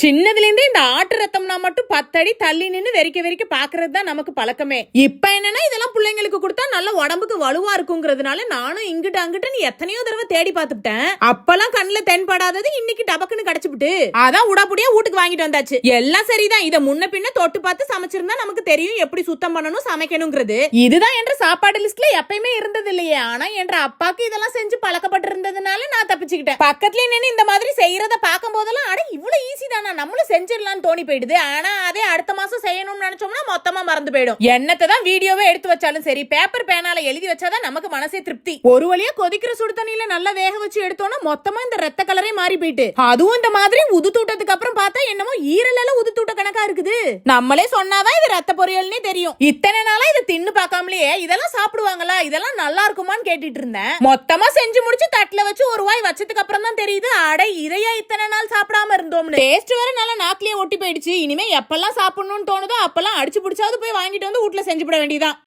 சின்னதுலேருந்தே இந்த ஆட்டு ரத்தம்னா மட்டும் பத்தடி தள்ளி நின்று வெறிக்க வெறிக்க பாக்குறது தான் நமக்கு பழக்கமே. இப்ப என்னன்னா இதெல்லாம் பிள்ளைங்களுக்கு கொடுத்தா நல்ல உடம்புக்கு வலுவா இருக்குங்கிறதுனால நானும் இங்கிட்டு அங்கிட்டுன்னு எத்தனையோ தடவை தேடி பார்த்துட்டேன். அப்பெல்லாம் கண்ணுல தென்படாதது இன்னைக்கு டபக்குன்னு கிடைச்சுபிட்டு அதான் உடாபுடியா வீட்டுக்கு வாங்கிட்டு வந்தாச்சு. எல்லாம் சரிதான். இதை முன்ன பின்ன தொட்டு பார்த்து சமைச்சிருந்தா நமக்கு தெரியும் எப்படி சுத்தம் பண்ணணும் சமைக்கணுங்கிறது. இதுதான் என்ற சாப்பாடு லிஸ்ட்ல எப்பயுமே இருந்தது இல்லையே ஆனா என்ற அப்பாக்கு இதெல்லாம் செஞ்சு பழக்கப்பட்டு இருந்ததுனால நான் தப்பிச்சுக்கிட்டேன். பக்கத்துல நின்று இந்த மாதிரி செய்யறத பார்க்கும் போதெல்லாம் அட இவ்வளவு ஈஸி தானா? நம்மளும் செஞ்சிடலாம்னு தோணி போயிடுது. ஆனா அதே அடுத்த மாசம் செய்யணும்னு நினைச்சோம்னா மொத்தமா மறந்து போயிடும். என்னத்தை தான் வீடியோவே எடுத்து வச்சாலும் சரி பேப்பர் பேனால எழுதி வச்சாதான் நமக்கு மனசே திருப்தி. ஒரு வழியா கொதிக்கிற சுடு தண்ணியில நல்லா வேக வச்சு எடுத்தோம்னா மொத்தமா இந்த ரத்த கலரே மாறி போயிட்டு. அதுவும் இந்த மாதிரி உது தூட்டத்துக்கு அப்புறம் பார்த்தா என்னமோ ஈரல் எல்லாம் உது தூட்ட கணக்கா இருக்குது. நம்மளே சொன்னாதான் இது ரத்த பொரியல்னே தெரியும். இத்தனை நாளா இதை தின்னு பார்க்காமலேயே இதெல்லாம் சாப்பிடுவாங்களா? இதெல்லாம் நல்லா இருக்குமான்னு கேட்டுட்டு இருந்தேன். மொத்தமா செஞ்சு முடிச்சு தட்டுல வச்சு ஒரு வாய் வச்சதுக்கு அப்புறம் தான் தெரியுது. அடை இதையா இத்தனை நாள் சாப்பிடாம இருந்தோம்னு. டேஸ்ட் வேற நல்லா நாக்கிலேயே ஒட்டி போயிடுச்சு. இனிமே எப்பெல்லாம் சாப்பிடணும்னு தோணுதோ அப்பெல்லாம் அடிச்சு பிடிச்சாவது போய் வாங்கிட்டு வந்து வீட்டுல செஞ்சு விட வேண்டியதான்